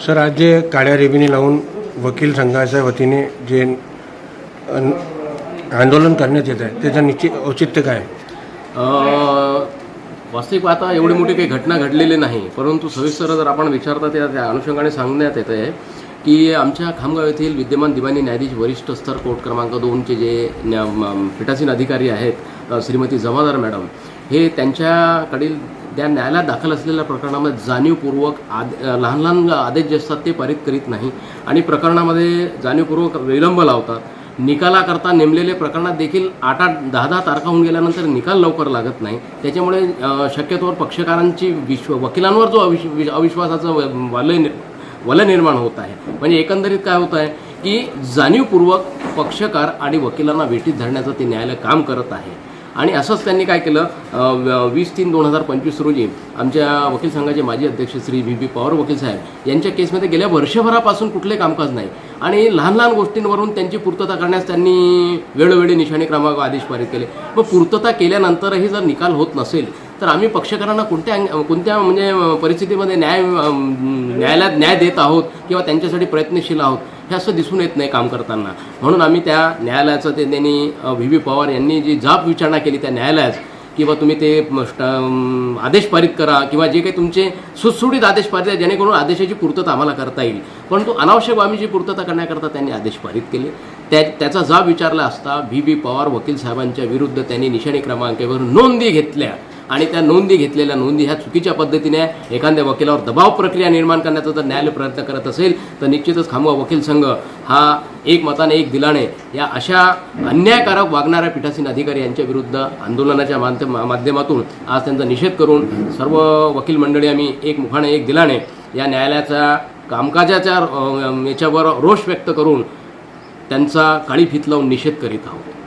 Sir आज जे काळ्या रेबिनी लावून वकील संघाच्या वतीने जे आंदोलन करण्यात येत आहे त्याचं निश्चित औचित्य काय वास्तविक पाहता एवढी मोठी काही घटना घडलेली नाही परंतु सविस्तर जर आपण विचारता त्या त्या अनुषंगाने सांगण्यात येत आहे की आमच्या खामगाव येथील विद्यमान दिवाणी न्यायाधीश वरिष्ठ स्तर कोर्ट क्रमांक दोनचे जे न्या- पीठासीन अधिकारी आहेत श्रीमती जमादार मॅडम हे त्यांच्याकडील त्या न्यायालयात दाखल असलेल्या प्रकरणामध्ये जाणीवपूर्वक आद लहान लहान आदेश जे असतात ते पारित करीत नाही. आणि प्रकरणामध्ये जाणीवपूर्वक विलंब लावतात. निकालाकरता नेमलेले प्रकरणात देखील आठ आठ दहा दहा तारखा होऊन गेल्यानंतर निकाल लवकर लागत नाही. त्याच्यामुळे शक्यतोवर पक्षकारांची विश्व वकिलांवर जो अविश वि- अविश्वासाचं व- वलय वलय निर्माण होत आहे. म्हणजे एकंदरीत काय होत आहे की जाणीवपूर्वक पक्षकार आणि वकिलांना वेठीत धरण्याचं ते न्यायालय काम करत आहे. आणि असंच त्यांनी काय केलं व- वीस तीन दोन हजार पंचवीस रोजी आमच्या वकील संघाचे माजी अध्यक्ष श्री व्ही बी पवार वकील साहेब यांच्या केसमध्ये गेल्या वर्षभरापासून कुठले कामकाज नाही. आणि लहान लहान गोष्टींवरून त्यांची पूर्तता करण्यास त्यांनी वेळोवेळी निशाणी क्रमांक आदेश पारित केले. व पूर्तता केल्यानंतरही जर निकाल होत नसेल तर आम्ही पक्षकारांना कोणत्या कोणत्या म्हणजे परिस्थितीमध्ये न्याय न्यायालयात न्याय देत आहोत किंवा त्यांच्यासाठी प्रयत्नशील आहोत? हे असं दिसून येत नाही काम करताना. म्हणून आम्ही त्या न्यायालयाचं ते त्यांनी व्ही. व्ही. पवार यांनी जी जाब विचारणा केली त्या न्यायालयात किंवा तुम्ही ते आदेश पारित करा किंवा जे काही तुमचे सुटसुटीत आदेश पारित आहे जेणेकरून आदेशाची पूर्तता आम्हाला करता येईल. परंतु अनावश्यक आम्ही जी पूर्तता करण्याकरता त्यांनी आदेश पारित केले. त्या त्याचा जाब विचारला असता व्ही. बी पवार वकील साहेबांच्या विरुद्ध त्यांनी निशाणी क्रमांकावर नोंदी घेतल्या. आणि त्या नोंदी घेतलेल्या नोंदी ह्या चुकीच्या पद्धतीने एखाद्या वकिलावर दबाव प्रक्रिया निर्माण करण्याचा जर न्यायालय प्रयत्न करत असेल तर निश्चितच खामगाव वकील संघ हा एक मताने एक दिलाने या अशा अन्यायकारक वागणाऱ्या पीठासीन अधिकारी यांच्या विरुद्ध आंदोलनाच्या माध्यम माध्यमातून आज त्यांचा निषेध करून सर्व वकील मंडळी आम्ही एक मुखाने एक दिलाने या न्यायालयाच्या कामकाजाच्या याच्यावर रोष व्यक्त करून त्यांचा काळी फीत लावून निषेध करीत आहोत.